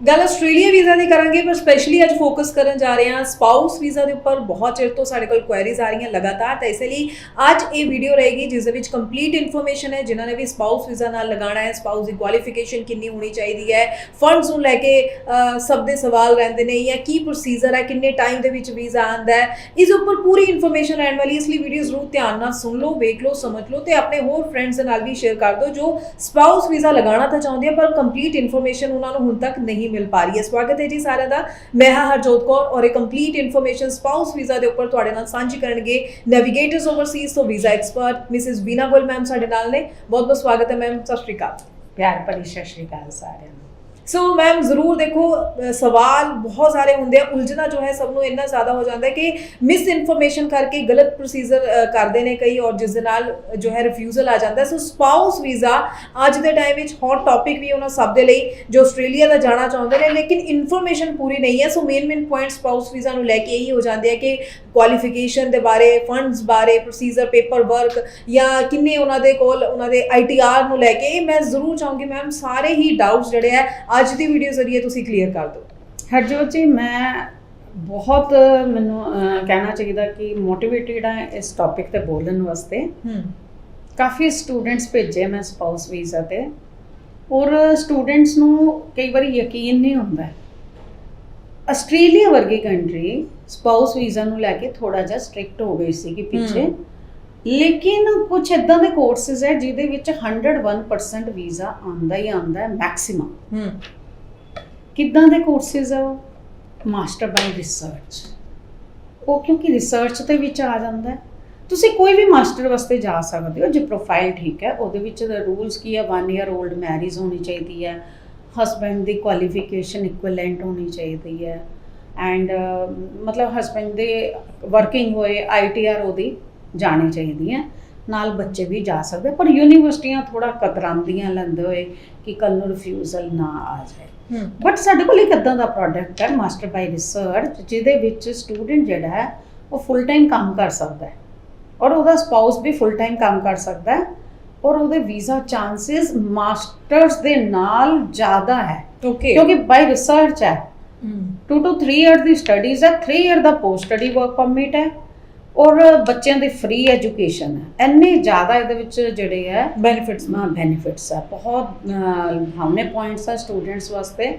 ਗੱਲ Australia visa ਦੀ ਕਰਾਂਗੇ, ਪਰ ਸਪੈਸ਼ਲੀ ਅੱਜ ਫੋਕਸ ਕਰਨ ਜਾ ਰਹੇ ਹਾਂ ਸਪਾਊਸ ਵੀਜ਼ਾ ਦੇ ਉੱਪਰ। ਬਹੁਤ ਚਿਰ ਤੋਂ ਸਾਡੇ ਕੋਲ ਕੁਐਰੀਜ਼ ਆ ਰਹੀਆਂ ਲਗਾਤਾਰ, ਤਾਂ ਇਸੇ ਲਈ ਅੱਜ ਇਹ ਵੀਡੀਓ ਰਹੇਗੀ, ਜਿਸ ਦੇ ਵਿੱਚ ਕੰਪਲੀਟ ਇਨਫੋਰਮੇਸ਼ਨ ਹੈ, ਜਿਨ੍ਹਾਂ ਨੇ ਵੀ ਸਪਾਊਸ ਵੀਜ਼ਾ ਨਾਲ ਲਗਾਉਣਾ ਹੈ। ਸਪਾਊਸ ਦੀ ਕੁਆਲੀਫਿਕੇਸ਼ਨ ਕਿੰਨੀ ਹੋਣੀ ਚਾਹੀਦੀ ਹੈ ਫੰਡਸ ਨੂੰ ਲੈ ਕੇ ਸਭ ਦੇ ਸਵਾਲ ਰਹਿੰਦੇ ਨੇ, ਜਾਂ ਕੀ ਪ੍ਰੋਸੀਜਰ ਹੈ, ਕਿੰਨੇ ਟਾਈਮ ਦੇ ਵਿੱਚ ਵੀਜ਼ਾ ਆਉਂਦਾ ਹੈ। ਇਸ ਉੱਪਰ ਪੂਰੀ ਇਨਫੋਰਮੇਸ਼ਨ ਰਹਿਣ ਵਾਲੀ ਇਸ ਲਈ ਵੀਡੀਓ ਜ਼ਰੂਰ ਧਿਆਨ ਨਾਲ ਸੁਣ ਲਓ, ਵੇਖ ਲਓ, ਸਮਝ ਲਓ, ਤੇ ਆਪਣੇ ਹੋਰ ਫਰੈਂਡਸ ਦੇ ਨਾਲ ਵੀ ਸ਼ੇਅਰ ਕਰ ਦਿਓ ਜੋ ਸਪਾਊਸ ਵੀਜ਼ਾ ਲਗਾਉਣਾ ਤਾਂ ਚਾਹੁੰਦੇ ਆ, ਪਰ ਕੰਪਲੀਟ ਇਨਫੋਰਮੇਸ਼ਨ ਉਹਨਾਂ ਨੂੰ ਹੁਣ ਤੱਕ ਨਹੀਂ ਮਿਲ ਪਾ ਰਹੀ ਹੈ। ਸਵਾਗਤ ਹੈ ਜੀ ਸਾਰਿਆਂ ਦਾ। ਮੈਂ ਹਾਂ ਹਰਜੋਤ ਕੌਰ ਔਰ ਇਹ ਕੰਪਲੀਟ ਇਨਫੋਰਮੇਸ਼ਨ ਸਪਾਊਸ ਵੀਜ਼ਾ ਦੇ ਉੱਪਰ ਤੁਹਾਡੇ ਨਾਲ ਸਾਂਝੀ ਕਰਨਗੇ ਨੈਵੀਗੇਟਰਸ ਓਵਰਸੀਜ਼ ਤੋਂ visa expert Mrs Beena Goel ma'am ਸਾਡੇ ਨਾਲ ਨੇ। ਬਹੁਤ ਬਹੁਤ ਸਵਾਗਤ ਹੈ ਮੈਮ ਸਤਿ ਸ਼੍ਰੀ ਅਕਾਲ। ਪਿਆਰ ਭਰੀ ਸਤਿ ਸ਼੍ਰੀ ਅਕਾਲ ਸਾਰਿਆਂ ਨੂੰ ਸੋ ਮੈਮ ਜ਼ਰੂਰ ਦੇਖੋ ਸਵਾਲ ਬਹੁਤ ਸਾਰੇ ਹੁੰਦੇ ਆ। ਉਲਝਣਾ ਜੋ ਹੈ, ਸਭ ਨੂੰ ਇੰਨਾ ਜ਼ਿਆਦਾ ਹੋ ਜਾਂਦਾ ਹੈ ਕਿ ਮਿਸ ਇਨਫੋਰਮੇਸ਼ਨ ਕਰਕੇ ਗਲਤ ਪ੍ਰੋਸੀਜਰ ਕਰਦੇ ਨੇ ਕਈ ਔਰ ਜਿਸ ਦੇ ਨਾਲ ਜੋ ਹੈ ਰਿਫਿਊਜ਼ਲ ਆ ਜਾਂਦਾ ਸੋ ਸਪਾਊਸ ਵੀਜ਼ਾ ਅੱਜ ਦੇ ਟਾਈਮ ਵਿੱਚ ਹੌਟ ਟੌਪਿਕ ਵੀ ਉਹਨਾਂ ਸਭ ਦੇ ਲਈ, ਜੋ ਆਸਟ੍ਰੇਲੀਆ ਦਾ ਜਾਣਾ ਚਾਹੁੰਦੇ ਨੇ, ਲੇਕਿਨ ਇਨਫੋਰਮੇਸ਼ਨ ਪੂਰੀ ਨਹੀਂ ਹੈ। So main main point spouse visa ਨੂੰ ਲੈ ਕੇ ਇਹੀ ਹੋ ਜਾਂਦੇ ਆ ਕਿ ਕੁਆਲੀਫਿਕੇਸ਼ਨ ਦੇ ਬਾਰੇ ਫੰਡਸ ਬਾਰੇ ਪ੍ਰੋਸੀਜਰ ਪੇਪਰ ਵਰਕ ਜਾਂ ਕਿੰਨੇ ਉਹਨਾਂ ਦੇ ਕੋਲ, ਉਹਨਾਂ ਦੇ ਆਈਟੀਆਰ ਨੂੰ ਲੈ ਕੇ। ਇਹ ਮੈਂ ਜ਼ਰੂਰ ਚਾਹੂੰਗੀ ਮੈਮ ਸਾਰੇ ਹੀ ਡਾਊਟਸ ਜਿਹੜੇ ਆ ਅੱਜ ਦੀ ਵੀਡੀਓ ਜ਼ਰੀਏ ਤੁਸੀਂ ਕਲੀਅਰ ਕਰ ਦਿਓ। ਹਰਜੋਤ ਜੀ ਮੈਂ ਬਹੁਤ ਮੈਨੂੰ ਕਹਿਣਾ ਚਾਹੀਦਾ ਕਿ ਮੋਟੀਵੇਟਿਡ ਹਾਂ ਇਸ ਟੌਪਿਕ ਤੇ ਬੋਲਣ ਵਾਸਤੇ। ਹੂੰ। ਕਾਫੀ ਸਟੂਡੈਂਟਸ ਭੇਜੇ ਮੈਂ ਸਪਾਊਸ ਵੀਜ਼ਾ ਤੇ। ਔਰ ਸਟੂਡੈਂਟਸ ਨੂੰ ਕਈ ਵਾਰੀ ਯਕੀਨ ਨਹੀਂ ਹੁੰਦਾ। ਆਸਟ੍ਰੇਲੀਆ ਵਰਗੀ ਕੰਟਰੀ ਸਪਾਊਸ ਵੀਜ਼ਾ ਨੂੰ ਲੈ ਕੇ ਥੋੜਾ ਜਿਹਾ ਸਟ੍ਰਿਕਟ ਹੋ ਗਈ ਸੀ ਕਿ ਪਿੱਛੇ। ਲੇਕਿਨ ਕੁਝ ਇਦਾਂ ਦੇ ਕੋਰਸਸ ਹੈ ਜਿਹਦੇ ਵਿੱਚ 101% ਵੀਜ਼ਾ ਆਉਂਦਾ ਹੀ ਆਉਂਦਾ ਹੈ ਮੈਕਸਿਮਮ ਹੂੰ। ਕਿੱਦਾਂ ਦੇ ਕੋਰਸਿਸ ਆ ਮਾਸਟਰ ਬਾਈ ਰਿਸਰਚ ਉਹ ਕਿਉਂਕਿ ਰਿਸਰਚ ਦੇ ਵਿੱਚ ਆ ਜਾਂਦਾ ਹੈ। ਤੁਸੀਂ ਕੋਈ ਵੀ ਮਾਸਟਰ ਵਾਸਤੇ ਜਾ ਸਕਦੇ ਹੋ ਜੇ ਪ੍ਰੋਫਾਈਲ ਠੀਕ ਹੈ ਉਹਦੇ ਵਿੱਚ ਰੂਲਸ ਕੀ ਹੈ 1 ਇਅਰ 올ਡ ਮੈਰਿਜ ਹੋਣੀ ਚਾਹੀਦੀ ਹੈ ਹਸਬੈਂਡ ਦੀ ਕੁਆਲੀਫਿਕੇਸ਼ਨ ਇਕੁਇਵਲੈਂਟ ਹੋਣੀ ਚਾਹੀਦੀ ਹੈ ਐਂਡ ਮਤਲਬ ਹਸਬੈਂਡ ਦੇ ਵਰਕਿੰਗ ਹੋਏ ਆਈਟੀਆਰ ਉਹਦੀ ਜਾਣੀ ਚਾਹੀਦੀ ਹੈ। ਨਾਲ ਬੱਚੇ ਵੀ ਜਾ ਸਕਦੇ ਪਰ ਯੂਨੀਵਰਸਿਟੀਆਂ ਥੋੜਾ ਕਤਰਾਉਂਦੀਆਂ ਲੈਂਦੇ ਹੋਏ ਕਿ ਕੱਲ ਨੂੰ ਰਿਫਿਊਜ਼ਲ ਨਾ ਆ ਜਾਏ। ਬਟ ਸਾਡੇ ਕੋਲ ਇੱਕ ਅੱਦਾਂ ਦਾ ਪ੍ਰੋਡਕਟ ਹੈ ਮਾਸਟਰ ਬਾਈ ਰਿਸਰਚ ਜਿਹਦੇ ਵਿੱਚ ਸਟੂਡੈਂਟ ਜਿਹੜਾ ਹੈ ਉਹ ਫੁੱਲ ਟਾਈਮ ਕੰਮ ਕਰ ਸਕਦਾ ਹੈ। ਔਰ ਉਹਦਾ ਸਪਾਊਸ ਵੀ ਫੁੱਲ ਟਾਈਮ ਕੰਮ ਕਰ ਸਕਦਾ ਹੈ ਔਰ ਉਹਦੇ ਵੀਜ਼ਾ ਚਾਂਸਸ ਮਾਸਟਰਸ ਦੇ ਨਾਲ ਜ਼ਿਆਦਾ ਹੈ। ਕਿਉਂਕਿ ਬਾਈ ਰਿਸਰਚ ਹੂੰ। 2 ਤੋਂ 3 ਇਅਰ ਦੀ ਸਟੱਡੀਜ਼ ਹੈ 3 ਇਅਰ ਦਾ ਪੋਸਟ ਸਟੱਡੀ ਵਰਕ ਪਰਮਿਟ ਹੈ। ਔਰ ਬੱਚਿਆਂ ਦੀ ਫ੍ਰੀ ਐਜੂਕੇਸ਼ਨ ਹੈ। ਇੰਨੇ ਜ਼ਿਆਦਾ ਇਹਦੇ ਵਿੱਚ ਜਿਹੜੇ ਹੈ ਬੈਨੀਫਿਟਸ ਬੈਨੀਫਿਟਸ ਆ ਬਹੁਤ ਹਮਨੇ ਪੁਆਇੰਟਸ ਆ ਸਟੂਡੈਂਟਸ ਵਾਸਤੇ।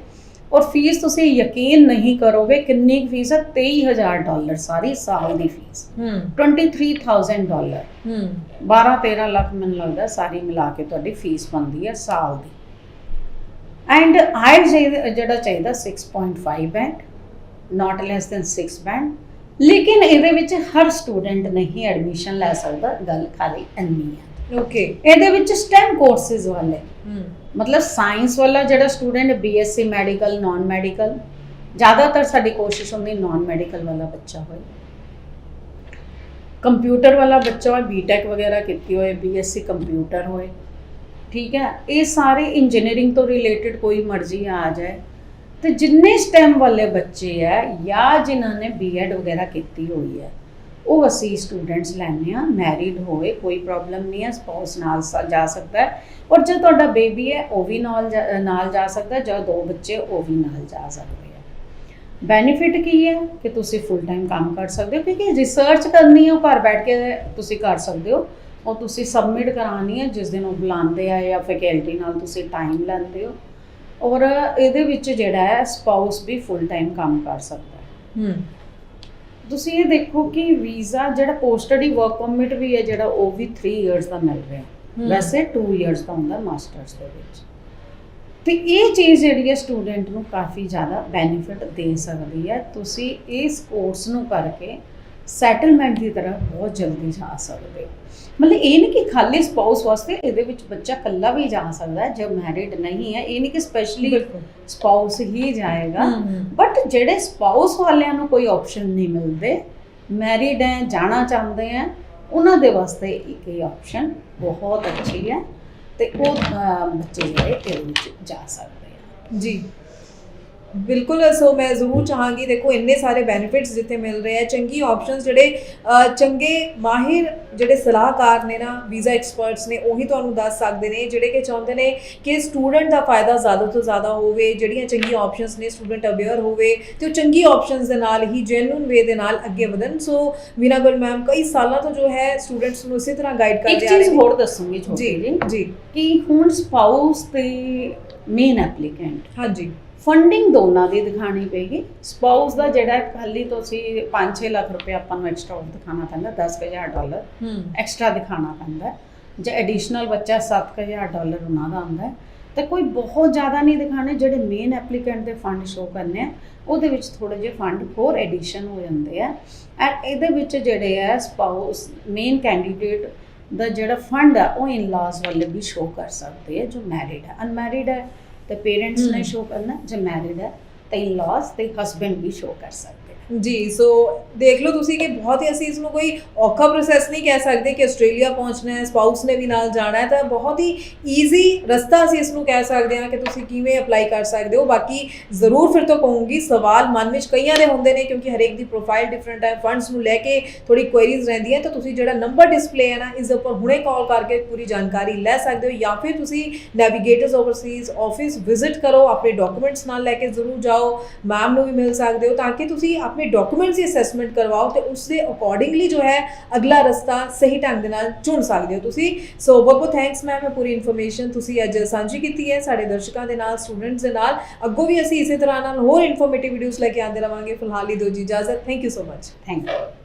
ਔਰ ਫੀਸ ਤੁਸੀਂ ਯਕੀਨ ਨਹੀਂ ਕਰੋਗੇ ਕਿੰਨੀ ਫੀਸ ਹੈ 23000 ਡਾਲਰ ਸਾਰੀ ਸਾਲ ਦੀ ਫੀਸ ਹੂੰ। 23000 ਡਾਲਰ। ਹੂੰ। 12 13 ਲੱਖ ਮੈਨੂੰ ਲੱਗਦਾ ਸਾਰੀ ਮਿਲਾ ਕੇ ਤੁਹਾਡੀ ਫੀਸ ਬਣਦੀ ਹੈ ਸਾਲ ਦੀ। ਐਂਡ ਹਾਈਟ ਜਿਹੜਾ ਚਾਹੀਦਾ 6.5 band not less than 6 band ਲੇਕਿਨ ਇਹਦੇ ਵਿੱਚ ਹਰ ਸਟੂਡੈਂਟ ਨਹੀਂ ਐਡਮਿਸ਼ਨ ਲੈ ਸਕਦਾ ਗੱਲ ਖਾਲੀ ਇੰਨੀ ਹੈ ਓਕੇ ਇਹਦੇ ਵਿੱਚ ਸਟੈਮ ਕੋਰਸਿਸ ਵਾਲੇ। ਮਤਲਬ ਸਾਇੰਸ ਵਾਲਾ ਜਿਹੜਾ student BSc medical non medical ਜ਼ਿਆਦਾਤਰ ਸਾਡੀ ਕੋਸ਼ਿਸ਼ ਹੁੰਦੀ ਨਾਨ ਮੈਡੀਕਲ ਵਾਲਾ ਬੱਚਾ ਹੋਏ। ਕੰਪਿਊਟਰ ਵਾਲਾ ਬੱਚਾ ਹੋਏ ਬੀਟੈਕ ਵਗੈਰਾ ਕੀਤੀ ਹੋਏ ਬੀਐਸਸੀ ਕੰਪਿਊਟਰ ਹੋਏ। ਠੀਕ ਹੈ ਇਹ ਸਾਰੇ ਇੰਜੀਨੀਅਰਿੰਗ ਤੋਂ ਰਿਲੇਟਡ ਕੋਈ ਮਰਜ਼ੀ ਆ ਜਾਏ। ਤੇ ਜਿੰਨੇ ਸਟੈਮ ਵਾਲੇ ਬੱਚੇ ਹੈ ਜਾਂ ਜਿਨ੍ਹਾਂ ਨੇ ਬੀਐਡ ਵਗੈਰਾ ਕੀਤੀ ਹੋਈ ਹੈ ਉਹ ਅਸੀਂ ਸਟੂਡੈਂਟਸ ਲੈਂਦੇ ਆ ਮੈਰਿਡ ਹੋਵੇ, ਕੋਈ ਪ੍ਰੋਬਲਮ ਨਹੀਂ ਹੈ ਸਪਾਊਸ ਨਾਲ ਸ- ਜਾ ਸਕਦਾ ਹੈ ਔਰ ਜੇ ਤੁਹਾਡਾ ਬੇਬੀ ਹੈ ਉਹ ਵੀ ਨਾਲ ਜਾ- ਨਾਲ ਜਾ ਸਕਦਾ ਜਾਂ ਦੋ ਬੱਚੇ, ਉਹ ਵੀ ਨਾਲ ਜਾ ਸਕਦੇ ਆ ਬੈਨੀਫਿਟ ਕੀ ਹੈ ਕਿ ਤੁਸੀਂ ਫੁੱਲ ਟਾਈਮ ਕੰਮ ਕਰ ਸਕਦੇ ਹੋ, ਕਿਉਂਕਿ ਰਿਸਰਚ ਕਰਨੀ ਹੈ ਉਹ ਘਰ ਬੈਠ ਕੇ ਤੁਸੀਂ ਕਰ ਸਕਦੇ ਹੋ, ਉਹ ਤੁਸੀਂ ਸਬਮਿਟ ਕਰਾਉਣੀ ਹੈ ਜਿਸ ਦਿਨ ਉਹ ਬੁਲਾਉਂਦੇ ਆ ਜਾਂ ਫੈਕਲਟੀ ਨਾਲ ਤੁਸੀਂ ਟਾਈਮ ਲੈਂਦੇ ਹੋ। ਔਰ ਇਹਦੇ ਵਿੱਚ ਜਿਹੜਾ ਹੈ ਸਪਾਊਸ ਵੀ ਫੁੱਲ ਟਾਈਮ ਕੰਮ ਕਰ ਸਕਦਾ ਹੈ। ਹੂੰ। ਤੁਸੀਂ ਇਹ ਦੇਖੋ ਕਿ ਵੀਜ਼ਾ ਜਿਹੜਾ ਪੋਸਟ ਸਟੱਡੀ ਵਰਕ ਪਰਮਿਟ ਵੀ ਹੈ ਜਿਹੜਾ ਉਹ ਵੀ 3 ਇਅਰਸ ਦਾ ਮਿਲ ਰਿਹਾ। ਵੈਸੇ 2 ਇਅਰਸ ਦਾ ਹੁੰਦਾ ਮਾਸਟਰਸ ਦੇ ਵਿੱਚ। ਤੇ ਇਹ ਚੀਜ਼ ਜਿਹੜੀ ਹੈ ਸਟੂਡੈਂਟ ਨੂੰ ਕਾਫੀ ਜ਼ਿਆਦਾ ਬੈਨੀਫਿਟ ਦੇ ਸਕਦੀ ਹੈ। ਤੁਸੀਂ ਇਸ ਕੋਰਸ ਨੂੰ ਕਰਕੇ ਸੈਟਲਮੈਂਟ ਦੀ ਤਰ੍ਹਾਂ ਬਹੁਤ ਜਲਦੀ ਜਾ ਸਕਦੇ ਹੋ। ਮਤਲਬ ਇਹ ਨਹੀਂ ਕਿ ਖਾਲੀ ਸਪਾਊਸ ਵਾਸਤੇ ਇਹਦੇ ਵਿੱਚ ਬੱਚਾ ਇਕੱਲਾ ਵੀ ਜਾ ਸਕਦਾ ਹੈ ਜੇ ਮੈਰਿਡ ਨਹੀਂ ਹੈ ਇਹ ਨਹੀਂ ਕਿ ਸਪੈਸ਼ਲੀ ਸਪਾਊਸ ਹੀ ਜਾਏਗਾ। ਹੂੰ, ਹੂੰ। ਬਟ ਜਿਹੜੇ ਸਪਾਊਸ ਵਾਲਿਆਂ ਨੂੰ ਕੋਈ ਆਪਸ਼ਨ ਨਹੀਂ ਮਿਲਦੇ ਮੈਰਿਡ ਹੈ ਜਾਣਾ ਚਾਹੁੰਦੇ ਹੈ ਉਹਨਾਂ ਦੇ ਵਾਸਤੇ ਇੱਕ ਇਹ ਆਪਸ਼ਨ ਬਹੁਤ ਅੱਛੀ ਹੈ ਤੇ ਉਹ ਬੱਚੇ ਜਿਹੜੇ ਇਹਦੇ ਵਿੱਚ ਜਾ ਸਕਦੇ ਆ। ਜੀ। ਬਿਲਕੁਲ ਸੋ ਮੈਂ ਜ਼ਰੂਰ ਚਾਹਾਂਗੀ ਦੇਖੋ ਇੰਨੇ ਸਾਰੇ ਬੈਨੀਫਿਟਸ ਜਿੱਥੇ ਮਿਲ ਰਹੇ ਆ ਚੰਗੀ ਆਪਸ਼ਨਸ ਜਿਹੜੇ ਚੰਗੇ ਮਾਹਿਰ ਜਿਹੜੇ ਸਲਾਹਕਾਰ ਨੇ ਨਾ ਵੀਜ਼ਾ ਐਕਸਪਰਟਸ ਨੇ ਉਹੀ ਤੁਹਾਨੂੰ ਦੱਸ ਸਕਦੇ ਨੇ ਜਿਹੜੇ ਕਿ ਚਾਹੁੰਦੇ ਨੇ ਕਿ ਸਟੂਡੈਂਟ ਦਾ ਫਾਇਦਾ ਜ਼ਿਆਦਾ ਤੋਂ ਜ਼ਿਆਦਾ ਹੋਵੇ ਜਿਹੜੀਆਂ ਚੰਗੀਆਂ ਆਪਸ਼ਨਸ ਨੇ ਸਟੂਡੈਂਟ ਅਵੇਅਰ ਹੋਵੇ ਤੇ ਉਹ ਚੰਗੀ ਆਪਸ਼ਨਸ ਦੇ ਨਾਲ ਹੀ ਜੈਨੂਇਨ ਵੇ ਦੇ ਨਾਲ ਅੱਗੇ ਵਧਣ। ਸੋ ਵੀਨਾ ਗੁਲ ਮੈਮ ਕਈ ਸਾਲਾਂ ਤੋਂ ਜੋ ਹੈ ਸਟੂਡੈਂਟਸ ਨੂੰ ਇਸੇ ਤਰ੍ਹਾਂ ਗਾਈਡ ਇੱਕ ਕਰਦੇ ਆ ਚੀਜ਼ ਰਹੇ ਹੋਰ ਦੱਸੂਗੀ ਛੋਟੀ ਜੀ। ਕਿ ਹੁਣ ਸਪਾਊਸ ਤੇ ਮੇਨ ਐਪਲੀਕੈਂਟ ਹਾਂਜੀ। ਫੰਡਿੰਗ ਦੋਨਾਂ ਦੀ ਦਿਖਾਣੀ ਪਏਗੀ। ਸਪਾਊਸ ਦਾ ਜਿਹੜਾ ਖਾਲੀ ਤੁਸੀਂ 5-6 ਲੱਖ ਰੁਪਏ ਆਪਾਂ ਨੂੰ ਐਕਸਟਰਾ ਦਿਖਾਣਾ ਪੈਂਦਾ 10000 ਡਾਲਰ ਹੂੰ। ਐਕਸਟਰਾ ਦਿਖਾਣਾ ਪੈਂਦਾ। ਜੇ ਐਡੀਸ਼ਨਲ ਬੱਚਾ 7000 ਡਾਲਰ ਉਹਨਾਂ ਦਾ ਆਉਂਦਾ ਤਾਂ ਕੋਈ ਬਹੁਤ ਜ਼ਿਆਦਾ ਨਹੀਂ ਦਿਖਾਣੇ ਜਿਹੜੇ ਮੇਨ ਐਪਲੀਕੈਂਟ ਦੇ ਫੰਡ ਸ਼ੋ ਕਰਨੇ ਆ ਉਹਦੇ ਵਿੱਚ ਥੋੜੇ ਜਿਹੇ ਫੰਡ ਹੋਰ ਐਡੀਸ਼ਨ ਹੋ ਜਾਂਦੇ ਆ। ਐਂਡ ਇਹਦੇ ਵਿੱਚ ਜਿਹੜੇ ਆ ਸਪਾਊਸ ਮੇਨ ਕੈਂਡੀਡੇਟ ਦਾ ਜਿਹੜਾ ਫੰਡ ਆ ਉਹ ਇਨ-ਲਾਜ਼ ਵਾਲੇ ਵੀ ਸ਼ੋ ਕਰ ਸਕਦੇ ਆ ਜੋ ਮੈਰਿਡ ਹੈ ਅਨਮੈਰਿਡ ਹੈ ਤੇ ਪੇਰੈਂਟਸ ਨੇ। ਸ਼ੋ ਕਰਨਾ ਜੇ ਮੈਰਿਡ ਹੈ ਤਾਂ ਇਨ-ਲਾਜ਼ ਤੇ ਹਸਬੈਂਡ ਵੀ ਸ਼ੋ ਕਰ ਸਕਦੇ ਜੀ ਸੋ ਦੇਖ ਲਓ ਤੁਸੀਂ ਕਿ ਬਹੁਤ ਹੀ ਅਸੀਂ ਇਸ ਨੂੰ ਕੋਈ ਔਖਾ ਪ੍ਰੋਸੈਸ ਨਹੀਂ ਕਹਿ ਸਕਦੇ ਕਿ ਆਸਟ੍ਰੇਲੀਆ ਪਹੁੰਚਣਾ ਹੈ ਸਪਾਊਸ ਨੇ ਵੀ ਨਾਲ ਜਾਣਾ ਹੈ, ਤਾਂ ਬਹੁਤ ਹੀ ਈਜ਼ੀ ਰਸਤਾ ਅਸੀਂ ਇਸ ਨੂੰ ਕਹਿ ਸਕਦੇ ਹਾਂ ਕਿ ਤੁਸੀਂ ਕਿਵੇਂ ਅਪਲਾਈ ਕਰ ਸਕਦੇ ਹੋ। ਬਾਕੀ ਜ਼ਰੂਰ ਫਿਰ ਤੋਂ ਕਹੂੰਗੀ, ਸਵਾਲ ਮਨ ਵਿੱਚ ਕਈਆਂ ਦੇ ਹੁੰਦੇ ਨੇ ਕਿਉਂਕਿ ਹਰੇਕ ਦੀ ਪ੍ਰੋਫਾਈਲ ਡਿਫਰੈਂਟ ਹੈ ਫੰਡਸ ਨੂੰ ਲੈ ਕੇ ਥੋੜੀ ਕੁਐਰੀਜ਼ ਰਹਿੰਦੀਆਂ, ਤਾਂ ਤੁਸੀਂ ਜਿਹੜਾ ਨੰਬਰ ਡਿਸਪਲੇ ਹੈ ਨਾ, ਇਸ ਦੇ ਉੱਪਰ ਹੁਣੇ ਕਾਲ ਕਰਕੇ ਪੂਰੀ ਜਾਣਕਾਰੀ ਲੈ ਸਕਦੇ ਹੋ ਜਾਂ ਫਿਰ ਤੁਸੀਂ ਨੈਵੀਗੇਟਰਸ ਓਵਰਸੀਜ਼ ਆਫਿਸ ਵਿਜ਼ਿਟ ਕਰੋ, ਆਪਣੇ ਡਾਕੂਮੈਂਟਸ ਨਾਲ ਲੈ ਕੇ ਜ਼ਰੂਰ ਜਾਓ ਮੈਮ ਨੂੰ ਵੀ ਮਿਲ ਸਕਦੇ ਹੋ, ਤਾਂ ਕਿ ਤੁਸੀਂ ਆਪਣੇ ਡਾਕੂਮੈਂਟਸ ਦੀ ਅਸੈਸਮੈਂਟ ਕਰਵਾਓ ਤੇ ਉਸ ਦੇ ਅਕੋਰਡਿੰਗਲੀ ਜੋ ਹੈ ਅਗਲਾ ਰਸਤਾ ਸਹੀ ਢੰਗ ਦੇ ਨਾਲ ਚੁਣ ਸਕਦੇ ਹੋ ਤੁਸੀਂ। ਸੋ ਬਹੁਤ ਬਹੁਤ ਥੈਂਕਸ ਮੈਮ ਇਹ ਪੂਰੀ ਇਨਫੋਰਮੇਸ਼ਨ ਤੁਸੀਂ ਅੱਜ ਸਾਂਝੀ ਕੀਤੀ ਹੈ ਸਾਡੇ ਦਰਸ਼ਕਾਂ ਦੇ ਨਾਲ ਸਟੂਡੈਂਟਸ ਦੇ ਨਾਲ। ਅੱਗੋਂ ਵੀ ਅਸੀਂ ਇਸੇ ਤਰ੍ਹਾਂ ਨਾਲ ਹੋਰ ਇਨਫੋਰਮੇਟਿਵ ਵੀਡੀਓਜ਼ ਲੈ ਕੇ ਆਉਂਦੇ ਰਵਾਂਗੇ। ਫਿਲਹਾਲ ਹੀ ਦਿਓ ਜੀ ਇਜਾਜ਼ਤ thank you so much thank you